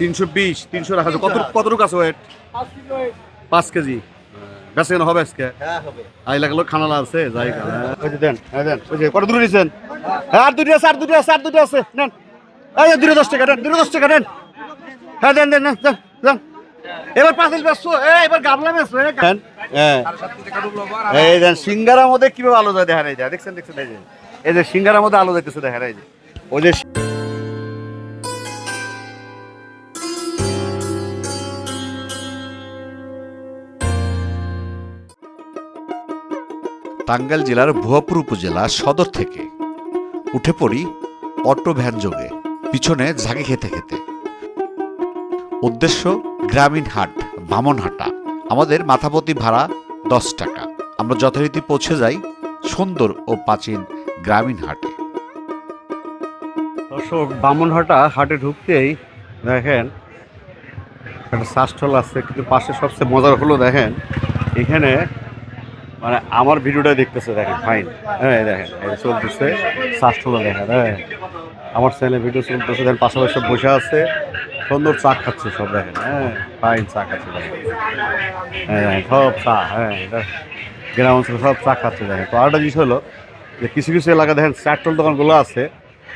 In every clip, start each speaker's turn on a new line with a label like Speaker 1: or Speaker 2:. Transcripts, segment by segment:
Speaker 1: তিনশো বিশ। তিনশো রাখা কত কতটুকু আছে ওয়েট পাঁচ কেজি বেশি হবে আজকে? আই লাগল খানালা আছে যাই ওই যে দেন হ্যাঁ দেন ওই যে কত দূরে নিছেন? হ্যাঁ আর দুটো আছে আর দুটো আছে আর দুটো আছে। নেন। এই যে দুটো দশ টাকা দেন দুটো দশ টাকা দেন হ্যাঁ দেন এবার হ্যাঁ এই সিঙ্গারার মধ্যে কীভাবে আলো যায় দেখা নাই যায় দেখছেন দেখছেন এই যে। এই যে সিঙ্গারার মধ্যে আলো যাইতেছে দেখা নাই যে। ওই যে
Speaker 2: টাঙ্গাইল জেলার ভুয়াপুর উপজেলা সদর থেকে। উঠে পড়ি অটো ভ্যান যোগে, পিছনে ঝাঁকি খেতে খেতে। উদ্দেশ্য, গ্রামীণ হাট বামনহাটা আমাদের মাথাপতি ভাড়া দশ টাকা। আমরা যথারীতি পৌঁছে যাই সুন্দর ও প্রাচীন গ্রামীণ হাটে।
Speaker 1: দর্শক বামনহাটা হাটে ঢুকতেই দেখেন, একটা শ্বাসস্থল আছে, কিন্তু পাশে সবচেয়ে মজার হলো দেখেন, এখানে মানে আমার ভিডিওটা দেখতেছে, দেখেন ফাইন হ্যাঁ দেখেন চলতেছে শ্বাসস্থল দেখেন হ্যাঁ আমার চ্যানেলে ভিডিও চলতেছে দেখেন, পাশাপাশি সব বসে আছে, সুন্দর চা খাচ্ছে সব, দেখেন হ্যাঁ ফাইন চা খাচ্ছে, দেখেন। হ্যাঁ সব চা হ্যাঁ এটা গ্রাম অঞ্চলে সব চা খাচ্ছে, দেখেন। তো আরেকটা জিনিস হলো যে কিছু কিছু এলাকা, দেখেন চারটল দোকানগুলো আছে,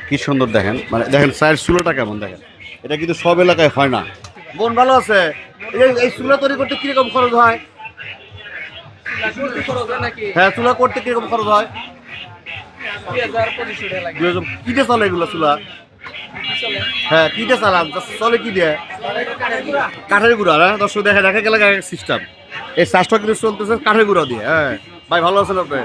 Speaker 1: কি সুন্দর, দেখেন। মানে দেখেন, চায়ের চুলোটা কেমন, দেখেন। এটা কিন্তু সব এলাকায় হয় না। বোন ভালো আছে? এই চুলা তৈরি করতে কীরকম খরচ হয়? হ্যাঁ চুলা করতে কীরকম খরচ হয়? কিটে চলে এগুলো চুলা? হ্যাঁ কিটে চালান? চলে কি দিয়ে কাঠের গুঁড়া হ্যাঁ দর্শক দেখে দেখে গেলে সিস্টেম এই চাষটা কিন্তু চলতেছে কাঠের গুঁড়া দিয়ে হ্যাঁ? ভাই ভালো আছেন আপনি?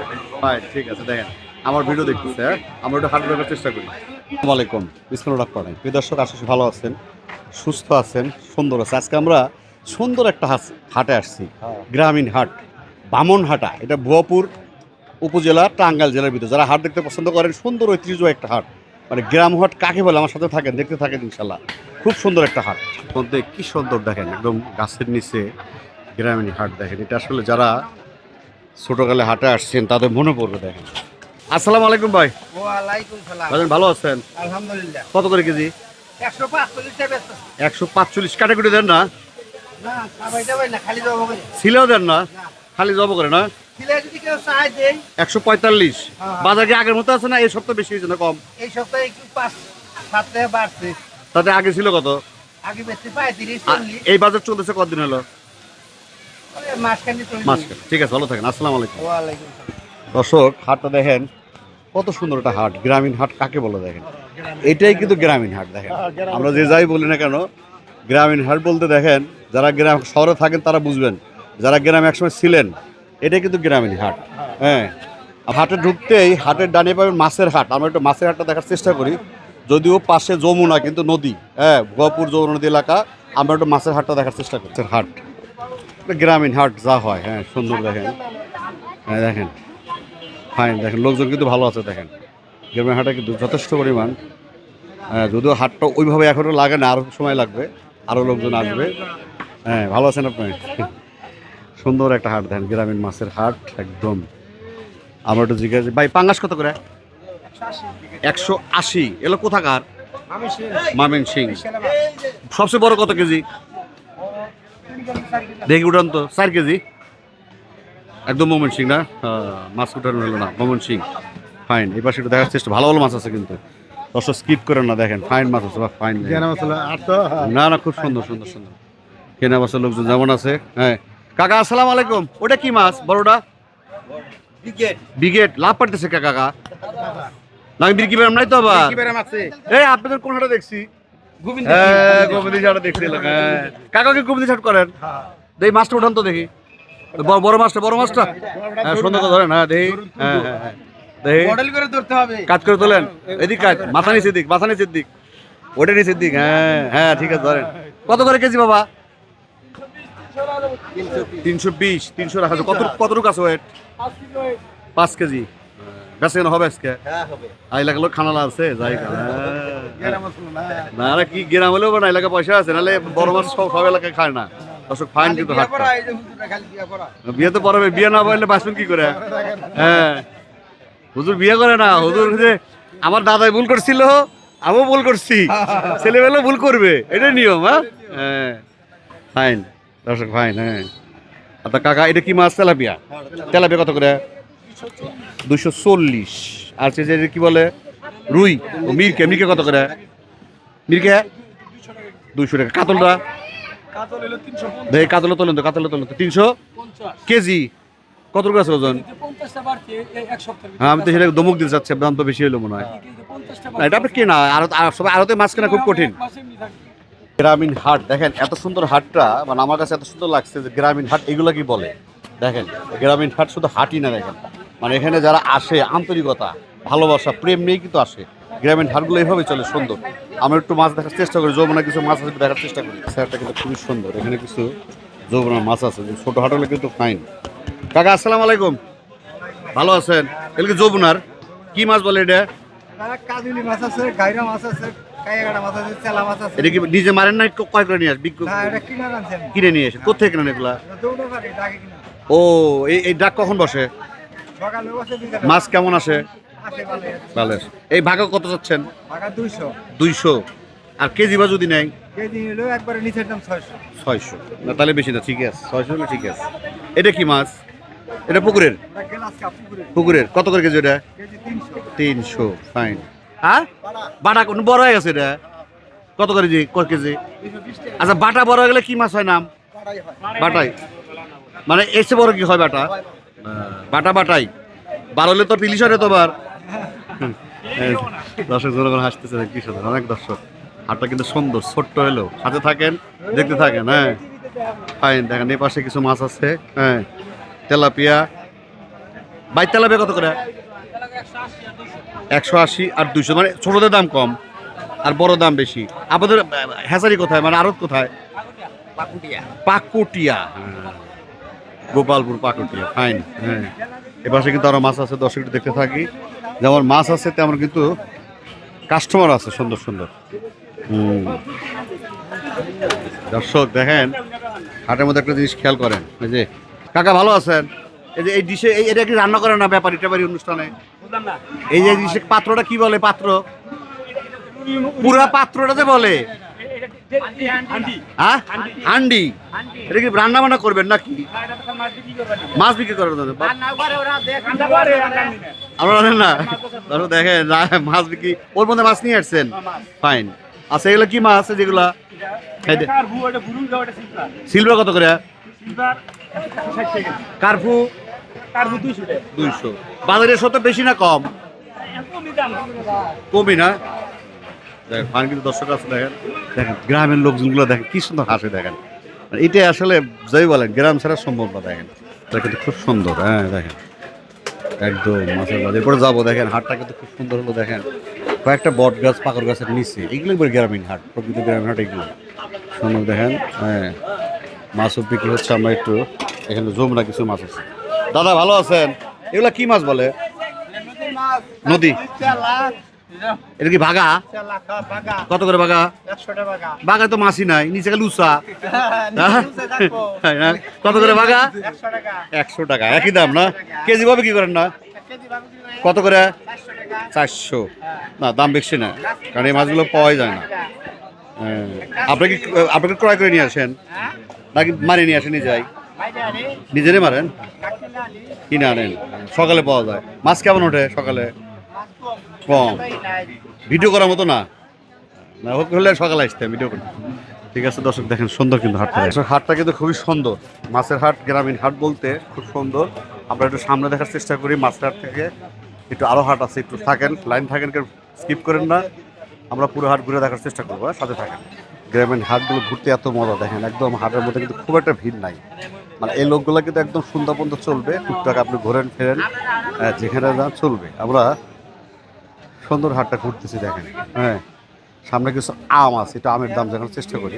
Speaker 1: ভাই ঠিক আছে দেখেন আমার ভিডিও দেখতেছে হ্যাঁ? আমরা একটু হাঁটে দেখার চেষ্টা করি। আসসালামু আলাইকুম রহমান প্রিয় দর্শক আশা ভালো আছেন সুস্থ আছেন সুন্দর আছে আজকে আমরা সুন্দর একটা হাটে আসছি গ্রামীণ হাট। বামনহাটা এটা ভুয়াপুর উপজেলা টাঙ্গাইল জেলার ভিতরে। যারা হাট দেখতে পছন্দ করেন সুন্দর ঐতিহ্য একটা হাট। মানে গ্রাম হাট কাকে বলে? আমার সাথে থাকেন দেখতে থাকেন ইনশাল্লাহ খুব সুন্দর একটা হাট। মধ্যে কি সুন্দর দেখেন একদম গাছের নিচে গ্রামীণ হাট দেখেন। এটা আসলে যারা ছোটকালে হাটে আসছেন তাদের মনে পড়বে দেখেন। আসসালামু আলাইকুম ভাই।
Speaker 3: ওয়ালাইকুম সালাম।
Speaker 1: ভালো আছেন?
Speaker 3: আলহামদুলিল্লাহ।
Speaker 1: কত করে কেজি?
Speaker 3: একশো পাঁচচল্লিশ।
Speaker 1: কাটাকুটি দেন না? ছিলেও দেন না। খালি জব করে না? একশো পঁয়তাল্লিশ।
Speaker 3: হ্যাঁ।
Speaker 1: বাজার কি আগের মতো আছে না? এই সপ্তাহ বেশি হয়েছে না কম?
Speaker 3: এই সপ্তাহে একটু পাঁচ সাত টাকা বাড়ছে।
Speaker 1: তাতে আগে ছিল কত?
Speaker 3: আগে বেশি পাই তিরিশ
Speaker 1: এই বাজার চলতেছে কতদিন হলো?
Speaker 3: চল্লিশ
Speaker 1: ঠিক আছে ভালো থাকেন। আসসালামু আলাইকুম। দর্শক হাটটা দেখেন কত সুন্দর একটা হাট। গ্রামীণ হাট কাকে বলে দেখেন? এটাই কিন্তু গ্রামীণ হাট দেখেন। আমরা যে যাই বলি না কেন গ্রামীণ হাট বলতে দেখেন যারা গ্রাম শহরে থাকেন তারা বুঝবেন। যারা গ্রামে একসময় ছিলেন, এটাই কিন্তু গ্রামীণ হাট। হ্যাঁ হাটে ঢুকতেই হাটের ডানে পাবেন মাছের হাট। আমরা একটু মাছের হাটটা দেখার চেষ্টা করি। যদিও পাশে যমুনা, কিন্তু নদী হ্যাঁ ভুয়াপুর যমুনা নদী এলাকা, আমরা একটু মাছের হাটটা দেখার চেষ্টা করি। মাছের হাট। গ্রামীণ হাট যা হয় হ্যাঁ সুন্দর দেখেন। হ্যাঁ দেখেন। ফাইন দেখেন, লোকজন কিন্তু ভালো আছে, দেখেন। গ্রামীণ হাটে কিন্তু যথেষ্ট পরিমাণ। হ্যাঁ যদিও হাটটা ওইভাবে এখনও লাগে না আরও সময় লাগবে আরও লোকজন আসবে। হ্যাঁ ভালো আছেন আপনি? সুন্দর একটা হাট দেখেন গ্রামীণ মাছের হাট একদম। আমরা একটু জিজ্ঞাসা ভাই পাঙ্গাস কত করে? একশো আশি। এলো কোথাকার? মামিন সিং। সবচেয়ে বড় কত কেজি? দেখি উঠান তো চার কেজি। একদম মোমেন সিং না? হ্যাঁ, মাছ উঠানো হলো না মোমেন সিং। ফাইন এই পাশে একটু দেখার চেষ্টা ভালো ভালো মাছ আছে কিন্তু। দর্শক স্কিপ করেন না দেখেন ফাইন মাছ আছে বা ফাইন না না খুব সুন্দর সুন্দর সুন্দর। কেনা মাছের লোকজন যেমন আছে হ্যাঁ। কাকা আসসালামু আলাইকুম। ওটা কি মাছ বড়টা? বিগেট। লাভ পাইতেছে কাকা? না আমি বিক্রি বেরাম নাই তো আবার। এই আপনাদের কোন হাটে দেখছি হ্যাঁ গোবিন্দি হ্যাঁ গোবিন্দি করেন। মাছটা উঠান তো দেখি। বড় মাছটা বড় মাছটা? হ্যাঁ সুন্দর ধরেন হ্যাঁ দেখি হ্যাঁ হ্যাঁ হ্যাঁ
Speaker 3: মডেল করে ধরতে হবে।
Speaker 1: কাজ করে তোলেন। এদিক কাজ মাথা নিচের দিক মাথা নিচের দিক। ওটা নিচের দিক হ্যাঁ হ্যাঁ ঠিক আছে ধরেন। কত করে কেজি বাবা? তিনশো বিশ তিনশো রাখা কত কতটুকু আছে ওয়েট পাঁচ কেজি। বেশি কেন হবে আজকে?
Speaker 3: হ্যাঁ হবে।
Speaker 1: আই লাগল খানালা আছে যাই খানা। না। না কি গ্রাম হলেও না এলাকা পয়সা আছে নাহলে বড় মাছ সব সব এলাকায় খায় না। দর্শক ফাইন কিন্তু বিয়ে তো পড়াবে বিয়ে না বললে বাঁচবেন কি করে? হ্যাঁ। হুজুর বিয়ে করে না হুজুর যে আমার দাদাই ভুল করছিল আমিও ভুল করছি। ছেলেবেলা ভুল করবে এটা নিয়ম হ্যাঁ? হ্যাঁ। ফাইন। দর্শক ফাইন হ্যাঁ। আচ্ছা কাকা, এটা কি মাছ, তেলাপিয়া? তেলাপিয়া কত করে? দুশো চল্লিশ। আর সে যে কি বলে? রুই। ও মিরকে মিরকে কত করে? মিরকে? দুইশো টাকা। কাতলটা? দেখি কাতলে তোলেন তো, কাতলে তোলেন তো। তিনশো? কেজি? কত করে আছে ওজন? হ্যাঁ আমি তো সেটা দমুক দিতে চাচ্ছি, দাম তো বেশি হলো মনে হয়। এটা আপনি কেনা, আর সবাই আরতে মাছ কেনা খুব কঠিন। গ্রামীণ হাট, দেখেন এত সুন্দর হাটটা মানে আমার কাছে এত সুন্দর লাগছে যে গ্রামীণ হাট, এগুলো কি বলে? দেখেন, গ্রামীণ হাট শুধু হাটই না, দেখেন। মানে এখানে যারা আসে, আন্তরিকতা, ভালোবাসা, প্রেম নিয়ে কিন্তু আসে। গ্রামীণ হাটগুলো এইভাবে চলে, সুন্দর। আমরা একটু মাছ দেখার চেষ্টা করি যৌবনা কিছু মাছ আছে দেখার চেষ্টা করি। স্যারটা কিন্তু খুবই সুন্দর। এখানে কিছু যৌবনার মাছ আছে ছোটো হাট হলে কিন্তু ফাইন কাকা, আসসালামু আলাইকুম। ভালো আছেন? এগুলো যৌবনার কি মাছ বলে এটা?
Speaker 4: মাছ আছে, গাইরা মাছ আছে।
Speaker 1: এটা কি নিজে মারেন না কয় করে নিয়ে
Speaker 4: কিনা
Speaker 1: নিয়ে কেনেন এগুলা? ও এই এই ডাক কখন বসে? মাছ কেমন আসে?
Speaker 4: ভালো
Speaker 1: এই ভাগা কত যাচ্ছেন
Speaker 4: টাকা দুইশো।
Speaker 1: আর কেজি বা যদি
Speaker 4: দাম ছয়শো।
Speaker 1: না তাহলে বেশি না ঠিক আছে। ছয়শো হলে ঠিক আছে। এটা কি মাছ? এটা পুকুরের? পুকুরের। কত করে কেজি এটা
Speaker 4: তিনশো।
Speaker 1: ফাইন হ্যাঁ? বাটা কোন বড় হয়ে গেছে এটা কত করে জি? কত কেজি? আচ্ছা বাটা বড় হয়ে গেলে কি মাছ হয় নাম? বাটাই। মানে এসে বড় কি হয় বাটা? বাটা বাটাই। বার হলে তো পিলিশ হয় তোমার। দর্শক জনগণ হাসতেছে কি সুন্দর, অনেক দর্শক। হাটটা কিন্তু সুন্দর, ছোট্ট হলো সাথে থাকেন, দেখতে থাকেন হ্যাঁ। ফাইন, দেখেন, এই পাশে কিছু মাছ আছে হ্যাঁ। তেলাপিয়া। বাই তেলাপিয়া কত করে? একশো আশি আর দুশো মানে ছোটদের দাম কম আর বড় দাম বেশি। আহ, হ্যাচারি কোথায়? মানে আড়ত কোথায়? পাকুটিয়া। হ্যাঁ। গোপালপুর পাকুটিয়া। ফাইন হ্যাঁ। এপাশে কিন্তু আরও মাছ আছে দর্শক দেখতে থাকি। যেমন মাছ আছে তেমন কিন্তু কাস্টমার আছে সুন্দর সুন্দর। হুম। দর্শক দেখেন হাটের মধ্যে একটা জিনিস খেয়াল করেন। এই যে কাকা ভালো আছেন? এই যে এই ডিশে এই এটা কি রান্না করে না ব্যাপারী ট্যাপারি অনুষ্ঠানে? এই যে পাত্রটা কি বলে পাত্র? পুরা পাত্রটা যে বলে? হ্যাঁ? হান্ডি। এটা কি রান্না বান্না করবেন নাকি? মাছ বিক্রি করার জন্য। আপনারা জানেন না? ধরো দেখেন মাছ বিক্রি ওর মধ্যে মাছ নিয়ে আসছেন? ফাইন আচ্ছা এগুলো কি মাছ আছে যেগুলা সিলভার। কত করে? কার্পু? দুইশো বাজারের সাথে বেশি না কম? কমই না? দেখেন ফান কিন্তু দর্শক আছে দেখেন। দেখেন গ্রামের লোকজনগুলো দেখেন কি সুন্দর হাসে দেখেন। এটাই আসলে যাই বলেন গ্রাম ছাড়া সম্ভব না দেখেন। এটা কিন্তু খুব সুন্দর হ্যাঁ দেখেন। একদম মাছের বাজার এরপরে যাব দেখেন হাটটা কিন্তু খুব সুন্দর হলো দেখেন। কয়েকটা বট গাছ পাকর গাছের নিচে। এগুলো একবার গ্রামীণ হাট প্রকৃত গ্রামীণ হাট এগুলো। সুন্দর দেখেন হ্যাঁ। মাছও বিক্রি হচ্ছে আমরা একটু এখানে যমুনা কিছু মাছ আছে। দাদা ভালো আছেন? এগুলা কি মাছ বলে? নদী। এটা কি ভাগা? কত করে
Speaker 4: একশো
Speaker 1: বাগা তো মাছই নাই নিচে গেলে উষা হ্যাঁ, কত করে বাগা
Speaker 4: একশো টাকা
Speaker 1: একই দাম না? কেজি ভাবে কি করেন না? কত করে?
Speaker 4: চারশো।
Speaker 1: না দাম বেশি না কারণ এই মাছগুলো পাওয়াই যায় না। হ্যাঁ। আপনি কি আপনাকে ক্রয় করে নিয়ে আসেন? নাকি মারে নিয়ে আসেন যাই নিজেরই মারেন? কিনে আনেন সকালে পাওয়া যায়। মাছ কেমন ওঠে সকালে? কম। ভিডিও করার মতো না? হোক হলে সকালে আসতে ভিডিও করতে। ঠিক আছে দর্শক দেখেন সুন্দর কিন্তু হাটটা। দর্শক, হাটটা কিন্তু খুবই সুন্দর। মাছের হাট গ্রামীণ হাট বলতে খুব সুন্দর। আমরা একটু সামনে দেখার চেষ্টা করি মাছের হাট থেকে। একটু আরও হাট আছে একটু থাকেন লাইন থাকেন কেউ স্কিপ করেন না। আমরা পুরো হাট ঘুরে দেখার চেষ্টা করব হ্যাঁ, সাথে থাকেন। গ্রামীণ হাটগুলো ঘুরতে এত মজা দেখেন একদম হাটের মধ্যে কিন্তু খুব একটা ভিড় নাই। মানে এই লোকগুলো কিন্তু একদম সুন্দর পর্যন্ত চলবে, টুকটাক আপনি ঘোরেন, ফেরেন যেখানে যান চলবে। আমরা সুন্দর হাটটা ঘুরতেছি, দেখেন। হ্যাঁ সামনে কিছু আম আছে এটা আমের দাম জানার চেষ্টা করি।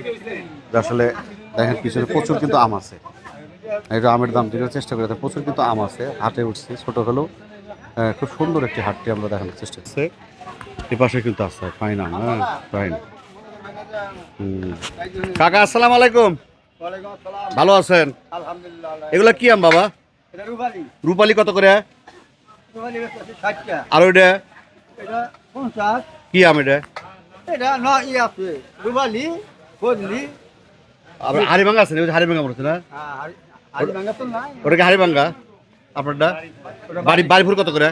Speaker 1: আসলে দেখেন, পিছনে প্রচুর কিন্তু আম আছে। এটা আমের দাম জানার চেষ্টা করি প্রচুর কিন্তু আম আছে। হাটে উঠছি, ছোট হলেও খুব সুন্দর একটি হাটটি আমরা দেখানোর চেষ্টা করছি। এ পাশে কিন্তু আছে, ফাইন আম হ্যাঁ ফাইন। কাকা, আসসালামু আলাইকুম। ভালো আছেন? এগুলা কি আম বাবা? রূপালি। কত করে? আর ওইটা?
Speaker 4: এটা
Speaker 1: কি আম এটা?
Speaker 4: না আছে। রুবালি ফজলি
Speaker 1: আবার না ওই যে না?
Speaker 4: আজ ভাঙা তো নাই।
Speaker 1: ওটা কি হাড়িভাঙ্গা? আপনারটা? বাড়ি বাড়িপুর কত করে?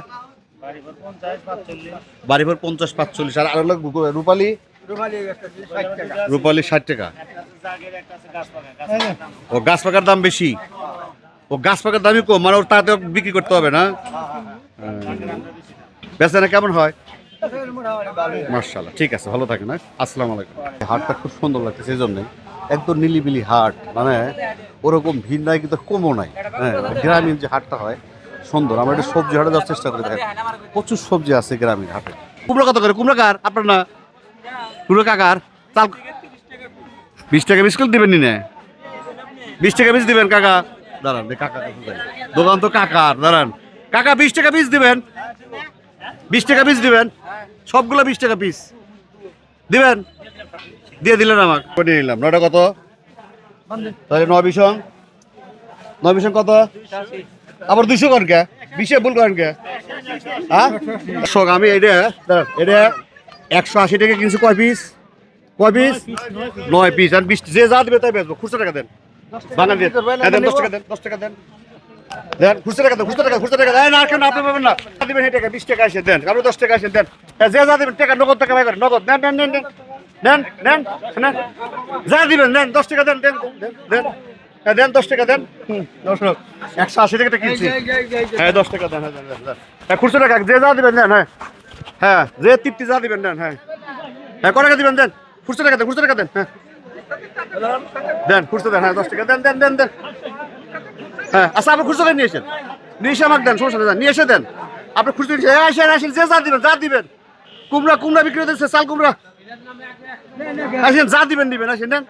Speaker 1: বাড়িপুর পঞ্চাশ পাঁচচল্লিশ। আর আরও রূপালি?
Speaker 4: রুবালি ষাট টাকা।
Speaker 1: রূপালি ষাট টাকা? ও গাছ পাকার দাম বেশি? ও গাছ পাকার দামই কম মানে ওর তাতে বিক্রি করতে হবে না? বেচানা কেমন হয়? মার্শাল্লাহ ঠিক আছে ভালো থাকেন হ্যাঁ? আসসালামু আলাইকুম। হাটটা খুব সুন্দর লাগছে সেই জন্যে একদম নিলিবিলি হাট মানে ওরকম ভিড় নাই কিন্তু কমও নাই। হ্যাঁ গ্রামীণ যে হাটটা হয় সুন্দর। আমরা একটু সবজি হাটে যাওয়ার চেষ্টা করি দেখেন। প্রচুর সবজি আছে গ্রামীণ হাটে। কুমড়ো কত করে? কুমড়া কার? আপনার না? কুমড়ো কাকার? চাল বিশ টাকা বিস্কুট দিবেন নি না? বিশ টাকা বীজ দিবেন কাকা। দাঁড়ান কাকা দোকান তো কাকার দাঁড়ান। কাকা বিশ টাকা বীজ দিবেন। বিশ টাকা পিস দিবেন। সবগুলো বিশ টাকা পিস দিবেন? দিয়ে দিলেন আমাকে। করে নিলাম। নয়টা কত? তাহলে নয় বিশং নয় বিশং কত? আবার দুইশো করেন কে? বিশে ভুল করেন কে? হ্যাঁ? আমি এটা দাঁড়ান, এটা একশো আশি টাকা কিনছি কয় পিস কয় পিস নয় পিস আর বিশ যে যা দিবে তাই বেচবো। খুচরো টাকা দেন। বাঙালি দেন হ্যাঁ, দশ টাকা দেন দশ টাকা দেন। দেন খুচরো টাকা দেন খুচরো টাকা দেন বিশ টাকা দেন। দশ টাকা দেন। হ্যাঁ, যে যা টাকা নগদ টাকা নগদ। দেন দেন দেন দেন দেন দেন দেন যা দিবেন দেন দশ টাকা দেন দেন দেন দেন। হ্যাঁ দশ টাকা দেন। দশ টাকা একশো আশি টাকা কিনছি। হ্যাঁ দশ টাকা দেন হ্যাঁ দেন দেন, দেন। হ্যাঁ খুচরো টাকা যে যা দিবেন দেন হ্যাঁ। হ্যাঁ যে তৃপ্তি যা দিবেন দেন হ্যাঁ। হ্যাঁ দিবেন দেন? টাকা দেন টাকা হ্যাঁ। দেন হ্যাঁ দশ টাকা, দেন দেন দেন দেন। হ্যাঁ আচ্ছা দেন নিয়ে এসে দেন। দিবেন, যা দিবেন। কুমড়া কুমড়া বিক্রি চাল কুমড়া। যা দিবেন দিবেন দেন।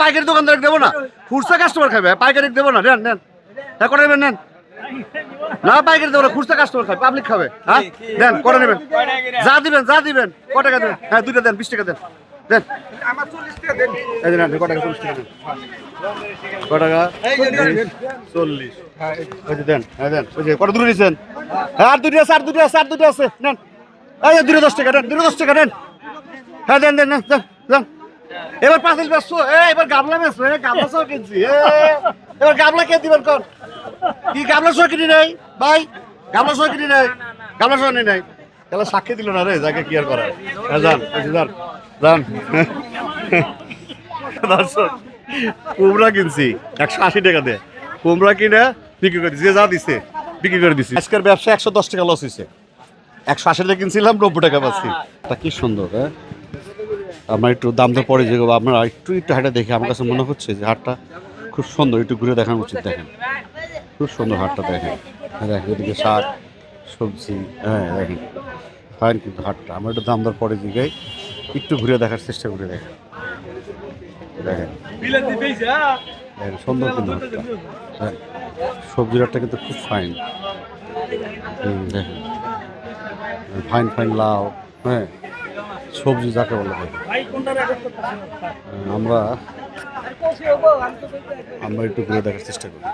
Speaker 1: পাইকারি দোকানদার দেবো না। খুচরা কাস্টমার খাবে পাইকারি দেবো না, দেন দেন। হ্যাঁ করে নেবেন নেন না পাইকারি দেবো খুচরা কাস্টমার খাবে পাবলিক খাবে। হ্যাঁ? দেন করে নেবেন। যা দিবেন যা দিবেন ক টাকা দেন হ্যাঁ দুইটা দেন বিশ টাকা দেন। দেন।
Speaker 4: আমার চল্লিশ টাকা দেন।
Speaker 1: এই যে ক টাকা? চল্লিশ টাকা দেন। ক টাকা? চল্লিশ। ওই যে দেন হ্যাঁ দেন। ওই যে কত দূরে নিয়েছেন হ্যাঁ আর দুটো আছে আর দুটো আছে আর দুটো আছে। নেন। এই যে দুটো দশ টাকা দেন দুটো দশ টাকা দেন হ্যাঁ দেন দেন দেন দেন দেন। এবার পাঁচিল এবার গাবলা বেসছো এ গাবলা কিনছি এ, এবার গাবলা কে দিবেন কোন? কি, গামলা সহ কিনি নাই? ভাই গাবলা সহ কিনি নাই? গাবলা সহ নিই নাই? তাহলে সাক্ষী দিল না রে, যাকে কি আর করার? হ্যাঁ যান যান যান। দর্শক, কুমড়া কিনছি, একশো আশি টাকা দিয়ে। কুমড়া কিনে বিক্রি করে যে যা দিছে, বিক্রি করে দিছি। আজকের ব্যবসা একশো দশ টাকা লস হয়েছে একশো আশি টাকা কিনছিলাম, নব্বই টাকা পাচ্ছি। তা কি সুন্দর হ্যাঁ? আমার একটু দাম তো পড়ে যে আপনারা একটু একটু হাটে দেখে, আমার কাছে মনে হচ্ছে যে হাটটা খুব সুন্দর, একটু ঘুরে দেখানো উচিত, দেখেন। খুব সুন্দর হাটটা দেখেন। হ্যাঁ, দেখেন এদিকে শাক সবজি হ্যাঁ দেখেন ফাইন কিন্তু হাটটা। আমার একটু দাম দর পরে দিকে একটু ঘুরে দেখার চেষ্টা করে দেখেন। দেখেন। দেখেন, সুন্দর কিন্তু হাটটা। হ্যাঁ সবজির হাটটা কিন্তু খুব ফাইন। দেখেন। ফাইন ফাইন লাউ হ্যাঁ সবজি যাকে বলে আমরা আমরা একটু ঘুরে দেখার চেষ্টা করি।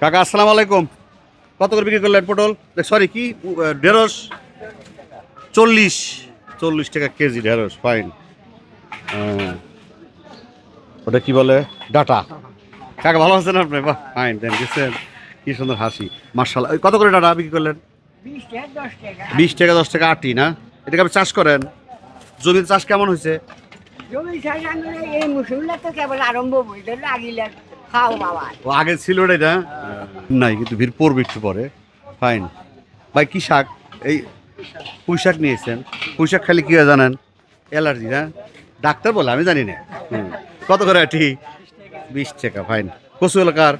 Speaker 1: কাকা আসসালামু আলাইকুম। কত করে বিক্রি করলেন পটল? সরি কি ঢেঁড়স? চল্লিশ। চল্লিশ টাকা কেজি ঢেঁড়স ফাইন হ্যাঁ। ওটা কি বলে? ডাটা। কাকা ভালো আছেন আপনি? বাহ ফাইন দেন গেছেন কি সুন্দর হাসি। মার্শাল কত করে ডাটা বিক্রি করলেন?
Speaker 3: বিশ টাকা দশ টাকা।
Speaker 1: বিশ টাকা দশ টাকা আটি না? এটাকে আপনি চাষ করেন। জমির চাষ কেমন হয়েছে? ও আগে ছিল না নাই কিন্তু ভিড় পড়বে একটু পরে। ফাইন ভাই কি শাক? এই পুঁই শাক নিয়েছেন। পুঁই শাক খালি কি জানেন? অ্যালার্জি না ডাক্তার বলে আমি জানি না। কত করে আটি বিশ টাকা ফাইন কচু এলাকার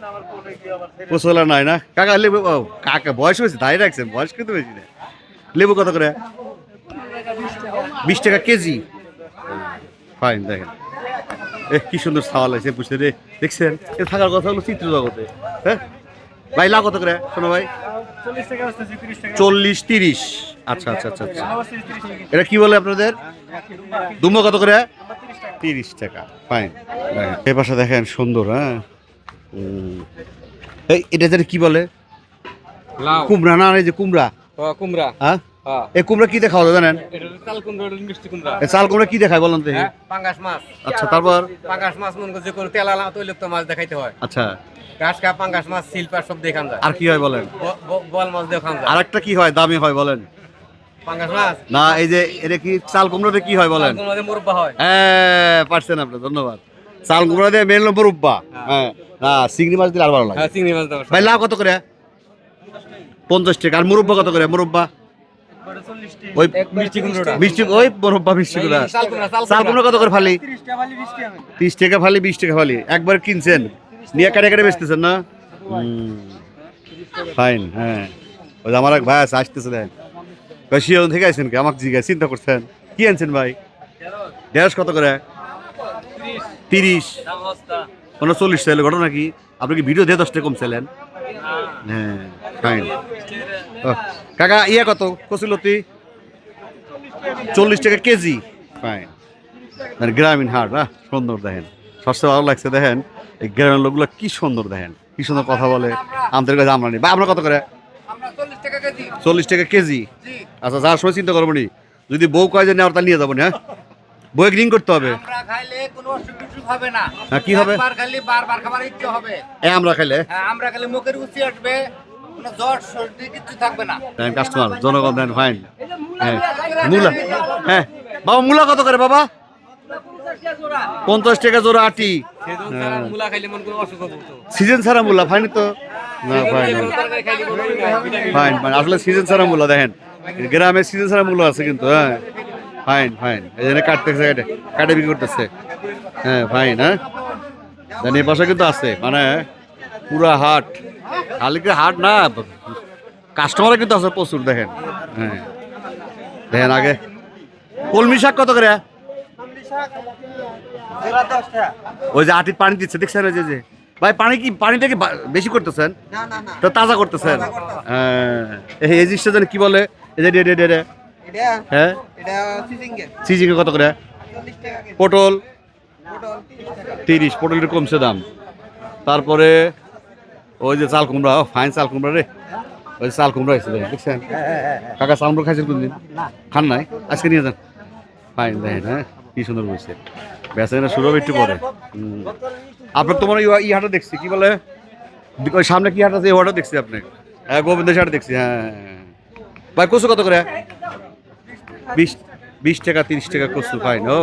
Speaker 1: কচু এলাকা নাই না? কাকা লেবু কাকা বয়স হয়েছে তাই রাখছেন বয়স কিন্তু বেশি না। লেবু কত করে? বিশ টাকা কেজি? ফাইন দেখেন। এ কি সুন্দর সাওয়াল আছে বুঝতে রে দেখছেন? এ থাকার কথা হলো চিত্র জগতে হ্যাঁ? ভাই লাভ কত করে শোনো ভাই? চল্লিশ তিরিশ। আচ্ছা আচ্ছা আচ্ছা আচ্ছা। এটা কি বলে আপনাদের? দুম্ব কত করে? তিরিশ টাকা। ফাইন এ পাশে দেখেন সুন্দর হ্যাঁ? এই এটা যেন কি বলে? কুমড়া না এই যে কুমড়া।
Speaker 5: কুমড়া।
Speaker 1: হ্যাঁ? এই কুমড়া কি দেখাও জানেন?
Speaker 5: চাল কুমড়া
Speaker 1: কি দেখায় বলেন দেখি।
Speaker 5: হ্যাঁ পাঙ্গাস মাছ।
Speaker 1: আচ্ছা তারপর?
Speaker 5: পাঙ্গাস মাছ মনে কোনো তেল আলা তৈলুক্ত মাছ দেখাইতে হয়।
Speaker 1: আচ্ছা।
Speaker 5: খা পাঙ্গাস মাছ সিলপার সব দেখান যায়।
Speaker 1: আর কি হয় বলেন?
Speaker 5: বল মাছ দেখান যায়।
Speaker 1: আর একটা কি হয় দামি হয় বলেন?
Speaker 5: পাঙ্গাস মাছ?
Speaker 1: না এই যে এটা কি চাল কুমড়োতে কি হয় বলেন?
Speaker 5: মুরব্বা হয়।
Speaker 1: হ্যাঁ পারছেন আপনি ধন্যবাদ। চাল কুমড়া দিয়ে মেন নম্বর উব্বা হ্যাঁ। না চিংড়ি মাছ দিলে আর ভালো লাগে।
Speaker 5: হ্যাঁ চিংড়ি মাছ
Speaker 1: ভাই লাউ কত করে? পঞ্চাশ টাকা। আর মুরব্বা কত করে? মুরব্বা? ওই
Speaker 5: মিষ্টি কুমড়োটা।
Speaker 1: মিষ্টি ওই মুরব্বা মিষ্টি
Speaker 5: কুমড়া চাল
Speaker 1: চাল কত করে ফালি? তিরিশ টাকা ফালি বিশ টাকা ফালি। একবার কিনছেন? নিয়ে কাটে কাটে বেচতেছেন না? ফাইন হ্যাঁ। ওই আমার এক ভাই আছে থেকে কি? আমাকে জিজ্ঞাসা চিন্তা করছেন। কি আনছেন ভাই? দেড়শ কত করে? তিরিশ। কোনো চল্লিশ চাইলে ঘটনা কি? আপনি কি ভিডিও দিয়ে দশটা টাকা কম চাইলেন? হ্যাঁ ফাইন। ও, কাকা ইয়ে কত? কচুলতি চল্লিশ টাকা কেজি। ফাইন মানে গ্রামীণ হাট না সুন্দর দেখেন। সবচেয়ে ভালো লাগছে দেখেন এই গ্রামের লোকগুলো কি সুন্দর দেখেন কি সুন্দর কথা বলে। আমাদের কাছে আমরা নেই। বা আমরা কত করে? চল্লিশ টাকা কেজি। আচ্ছা যাওয়ার সময় চিন্তা করব নি। যদি বউ কয় যে নেওয়ার তা নিয়ে যাব না হ্যাঁ? বউয়ে রিং করতে হবে।
Speaker 4: আমরা খাইলে কোনো অসুখ বিসুখ হবে না।
Speaker 1: হ্যাঁ কি হবে?
Speaker 4: একবার খাইলে বারবার খাবার ইচ্ছে হবে।
Speaker 1: এ আমরা খাইলে?
Speaker 4: হ্যাঁ আমরা খাইলে মুখের উচি আসবে। কোনো জ্বর সর্দি কিছু থাকবে না।
Speaker 1: দেন কাস্টমার জনগণ দেন ফাইন হ্যাঁ মূলা। হ্যাঁ বাবা মূলা কত করে বাবা? পঞ্চাশ টাকা জোড়া আটি।
Speaker 5: সেজন ছাড়া মূলা মন
Speaker 1: ফাইন তো? না ফাইন ফাইন ফাইন আসলে সিজন ছাড়া মূলা দেখেন। গ্রামে সিজন ছাড়া মূলা আছে কিন্তু হ্যাঁ। ফাইন ফাইন এই জন্য কাটতেছে কাটে কাটে বিক্রি করতেছে। হ্যাঁ ফাইন হ্যাঁ। দেন এই পাশে কিন্তু আছে মানে পুরা হাট। খালি কি হাট না কাস্টমার কিন্তু আছে প্রচুর দেখেন। হ্যাঁ। দেখেন আগে। কলমি শাক কত করে? ওই যে আটি পানি দিচ্ছে দেখছেন ওই যে ভাই পানি কি পানিটা কি বেশি করতেছেন? তো তাজা করতেছেন? হ্যাঁ। এই জিনিসটা যেন কি বলে? এই যে ডে ডে হ্যাঁ?
Speaker 4: সিজিঙ্গে
Speaker 1: কত করে? পটল?
Speaker 4: তিরিশ
Speaker 1: পটলের কমছে দাম। তারপরে ওই যে চাল কুমড়া ফাইন চাল কুমড়া রে। ওই চাল কুমড়া হয়েছে দেখছেন? কাকা চাল কুমড়া খাইছেন কোনদিন? খান নাই? আজকে নিয়ে যান। ফাইন, দেখেন হ্যাঁ? কি সুন্দর বলছে বেচা শুরু হবে একটু পরে। আপনার তোমার ই হাটটা দেখছি, কি বলে? ওই সামনে কি হাট আছে? এই দেখছি আপনি। হ্যাঁ গোবিন্দ হাট দেখছি হ্যাঁ। ভাই, কচু কত করে? বিশ বিশ টাকা, তিরিশ টাকা কচু, ফাইন, ও।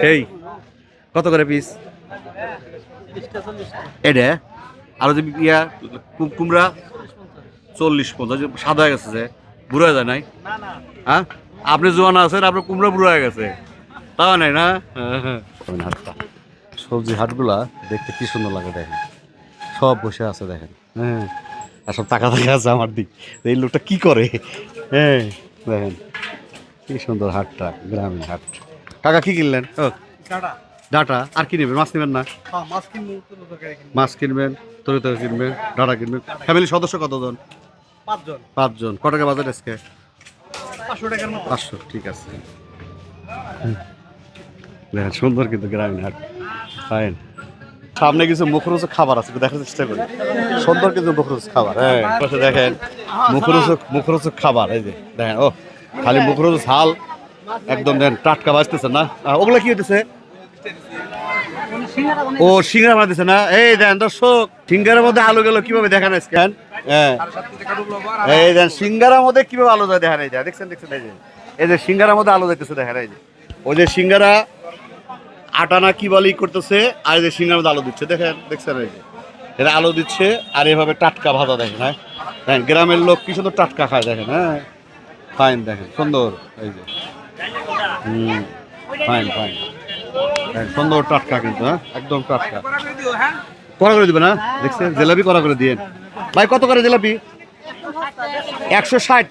Speaker 1: সেই। কত করে পিস? এটা? আর যে ইয়া কুমড়া চল্লিশ পঞ্চাশ সাদা হয়ে গেছে যে বুড়ো হয়ে যায় নাই? হ্যাঁ? আপনি জোয়ান আছেন আপনার কুমড়া বুড়ো হয়ে গেছে। তাও নাই না? হাটটা সবজি হাটগুলা দেখতে কি সুন্দর লাগে দেখেন। সব বসে আছে দেখেন। হ্যাঁ। আর সব টাকা টাকা আছে আমার দিক। এই লোকটা কি করে? হ্যাঁ দেখেন। কি সুন্দর হাটটা গ্রামীণ হাট। কাকা কি কিনলেন? ও। ডাটা আর কি নেবেন? মাছ নেবেন না?
Speaker 4: হ্যাঁ মাছ
Speaker 1: কিনবেন তরি তরি কিনবেন ডাটা কিনবেন। ফ্যামিলির সদস্য কতজন?
Speaker 4: পাঁচজন।
Speaker 1: পাঁচজন। ক টাকা বাজার আজকে?
Speaker 4: পাঁচশো টাকার মতো।
Speaker 1: পাঁচশো ঠিক আছে। দেখেন সুন্দর কিন্তু গ্রামীণ হাট। ফাইন সামনে কিছু মুখরোচক খাবার আছে দেখার চেষ্টা করি। সুন্দর কিন্তু মুখরোচক খাবার হ্যাঁ। পাশে দেখেন মুখরোচক মুখরোচক খাবার এই যে দেখেন ও খালি মুখরোচক ঝাল। একদম দেখেন টাটকা বাজতেছে না? ওগুলা কি হইতেছে? ও, সিঙ্গারা বানাতেছে না? এই দেন, দর্শক, সিঙ্গারের মধ্যে আলু গেল, কীভাবে দেখেন আজকে? হ্যাঁ। এই দেন, সিঙ্গারার মধ্যে কীভাবে আলু যায় দেখেন এই যে, দেখছেন দেখছেন, এই যে। এই যে, সিঙ্গারার মধ্যে আলু যাইতেছে, দেখেন এই যে। ওই যে সিঙ্গারা আটা না কি বলে করতেছে, আর যে সিঙ্গারার মধ্যে আলু দিচ্ছে, দেখেন, দেখছেন এই যে। এটা আলু দিচ্ছে, আর এভাবে টাটকা ভাজা দেখেন হ্যাঁ। দেখেন গ্রামের লোক কি সুন্দর টাটকা খায়, দেখেন হ্যাঁ। ফাইন, দেখেন, সুন্দর, এই যে। Hmm, fine fine. সুন্দর টাটকা কিন্তু হ্যাঁ? একদম টাটকা। করা করে দিবে না দেখছেন? জিলাপি করা করে দিয়ে। ভাই, কত করে জিলাপি? একশো ষাট।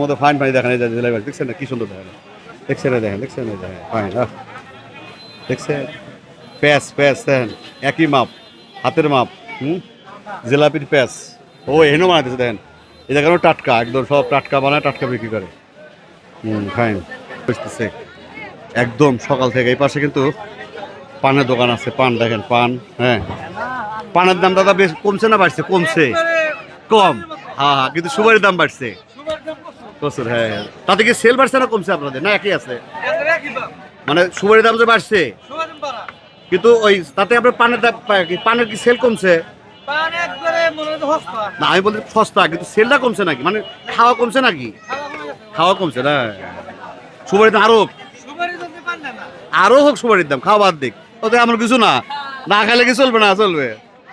Speaker 1: মধ্যে ফাইন ফাইন দেখেন, এই জিলাপি দেখছেন না? কি সুন্দর দেখেন। দেখছেন এই দেখেন, দেখছেন এই দেখেন ফাইন আহ। দেখছেন? প্যাস প্যাস দেখেন, একই মাপ, হাতের মাপ, হুম? জিলাপির প্যাস ও, এহেনও বানাইতেছে, দেখেন। এই দেখেন টাটকা, একদম সব টাটকা বানায়, টাটকা বিক্রি করে। হুম ফাইন বুঝতেছে? একদম সকাল থেকে এই পাশে কিন্তু পানের দোকান আছে, পান দেখেন, পান হ্যাঁ। পানের দাম দাদা বেশ কমছে না বাড়ছে? কমছে। কম। হ্যাঁ হ্যাঁ কিন্তু সুপারির দাম বাড়ছে। প্রচুর হ্যাঁ হ্যাঁ। তাতে কি সেল বাড়ছে না কমছে আপনাদের? না একই আছে? মানে সুপারির দাম যে বাড়ছে? কিন্তু ওই, তাতে আপনার পানের দাম পানের কি সেল কমছে? না, আমি বলছি সস্তা, কিন্তু সেলটা কমছে নাকি? মানে খাওয়া কমছে নাকি? খাওয়া কমছে, না। সুপারির দাম আরও আরও হোক সুপারির দাম, খাওয়া বাদ দিক। ওতে আমার কিছু না। না খাইলে কি চলবে না চলবে?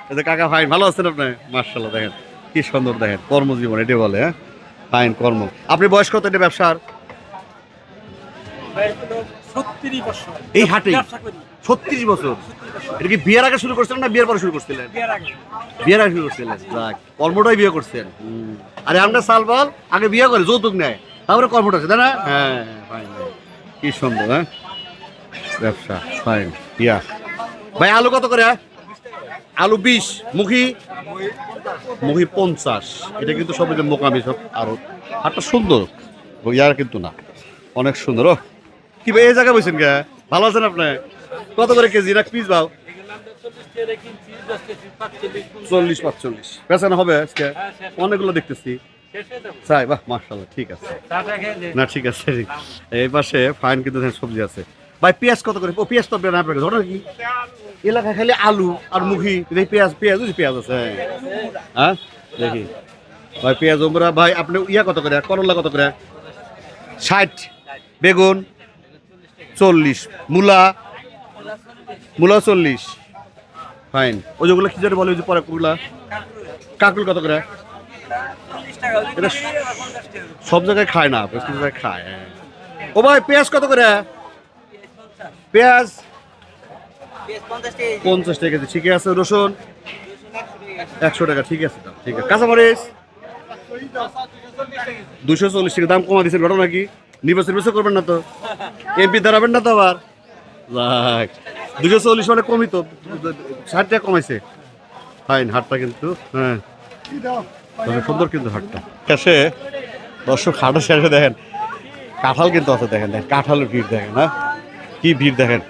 Speaker 1: এই যে কাকা ফাইন ভালো আছেন আপনি? মার্শাল্লাহ দেখেন কি সুন্দর দেখেন কর্মজীবন এটা বলে হ্যাঁ? ফাইন কর্ম। আপনি বয়স কত এটা ব্যবসার? এই হাটেই ছত্রিশ বছর? এটা কি বিয়ের আগে শুরু করছিলেন না বিয়ের পরে শুরু করছিলেন? বিয়ের আগে। শুরু করছিলেন যাক কর্মটাই বিয়ে করছেন। আরে আমরা সালবাল আগে বিয়ে করে যৌতুক নেয়। তারপরে কর্মটা আছে তাই না? হ্যাঁ ফাইন কি সুন্দর হ্যাঁ? ব্যবসা ফাইন ইয়া ভাই, আলু কত করে আলু বিশ, মুখি? মুখি পঞ্চাশ। এটা কিন্তু সব যে মোকামি সব আরও। হাটটা সুন্দর ইয়ার কিন্তু না। অনেক সুন্দর, ও। কি ভাই, এই জায়গায় বসেন কে? ভালো আছেন আপনি? কত করে কেজি? না পিস ভাও চল্লিশ, পাঁচচল্লিশ। পেছানো হবে আজকে? অনেকগুলো দেখতেছি। চাই, বাহ মার্শাল্লাহ ঠিক আছে। না, ঠিক আছে। এই পাশে ফাইন কিন্তু সবজি আছে। ভাই, পেঁয়াজ কত করে? ও, পেঁয়াজ তো না আপনাকে ধরো কি? এলাকায় খালি আলু আর মুখি এই পেঁয়াজ পেঁয়াজ পেঁয়াজ আছে হ্যাঁ। দেখি। ভাই, পেঁয়াজ ওমরা ভাই, আপনি ইয়া কত করে? করলা কত করে? ষাট। বেগুন? চল্লিশ। মূলা? মূলা চল্লিশ। ফাইন। ওই যেগুলো কি জানি বলে, ওই যে পরে কুলা কাকুল কত করে? এটা সব জায়গায় খায় না কিছু জায়গায় খায় হ্যাঁ। ও ভাই, পেঁয়াজ কত করে? পেঁয়াজ পঞ্চাশ টাকা কেজি। ঠিক আছে রসুন একশো টাকা ঠিক আছে দাম ঠিক আছে। কাঁচামরিচ দুশো চল্লিশ টাকা দাম কমা দিচ্ছেন ঘটনা নাকি? নির্বাচন নির্বাচন করবেন না তো। এমপি দাঁড়াবেন না তো আবার। যাক দুশো চল্লিশ মানে কমই তো ষাট টাকা কমাইছে। ফাইন হাটটা কিন্তু হ্যাঁ। সুন্দর কিন্তু হাটটা। শেষে দর্শক হাটের শেষে দেখেন। কাঁঠাল কিন্তু আছে দেখেন দেখেন কাঁঠালের ভিড় দেখেন হ্যাঁ। কি ভিড় দেখেন?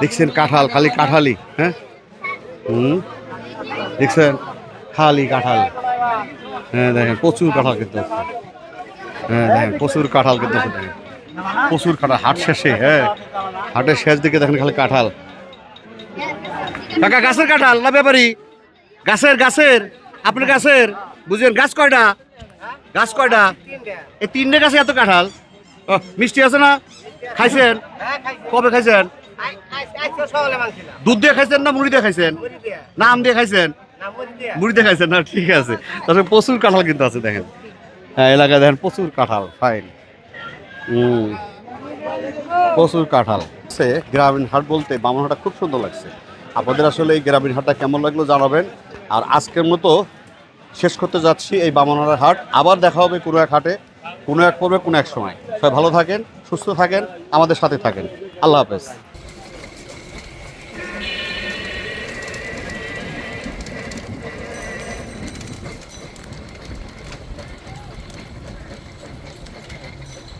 Speaker 1: দেখছেন কাঁঠাল, খালি কাঁঠালি হ্যাঁ? হুম? দেখছেন? খালি কাঁঠাল। হ্যাঁ দেখেন, প্রচুর কাঁঠাল কিন্তু হ্যাঁ দেখেন, প্রচুর কাঁঠাল কিন্তু দেখেন। প্রচুর কাঁঠাল, হাট শেষে হ্যাঁ। হাটের শেষ দিকে দেখেন খালি কাঁঠাল। কাকা, গাছের কাঁঠাল না ব্যাপারি? গাছের গাছের, আপনার গাছের? বুঝলেন, গাছ কয়টা? গাছ কয়টা? এই তিনটে গাছে এত কাঁঠাল? মিষ্টি আছে না? খাইছেন? কবে খাইছেন? দুধ দিয়ে খাইছেন না মুড়ি দিয়ে খাইছেন? না আম দিয়ে খাইছেন? মুড়ি দিয়ে খাইছেন না, ঠিক আছে। তাহলে প্রচুর কাঁঠাল কিন্তু আছে, দেখেন। হ্যাঁ এলাকায় দেখেন প্রচুর কাঁঠাল ফাইন হুম প্রচুর কাঁঠাল। সে গ্রামীণ হাট বলতে বামনহাটটা খুব সুন্দর লাগছে। আপনাদের আসলে এই গ্রামীণ হাটটা কেমন লাগল জানাবেন। আর আজকের মতো শেষ করতে যাচ্ছি এই বামনহাটের হাট। আবার দেখা হবে কোনো এক হাটে। কোনো এক পর্বে, কোনো এক সময়। সবাই ভালো থাকেন, সুস্থ থাকেন, আমাদের সাথে থাকেন। আল্লাহ হাফেজ।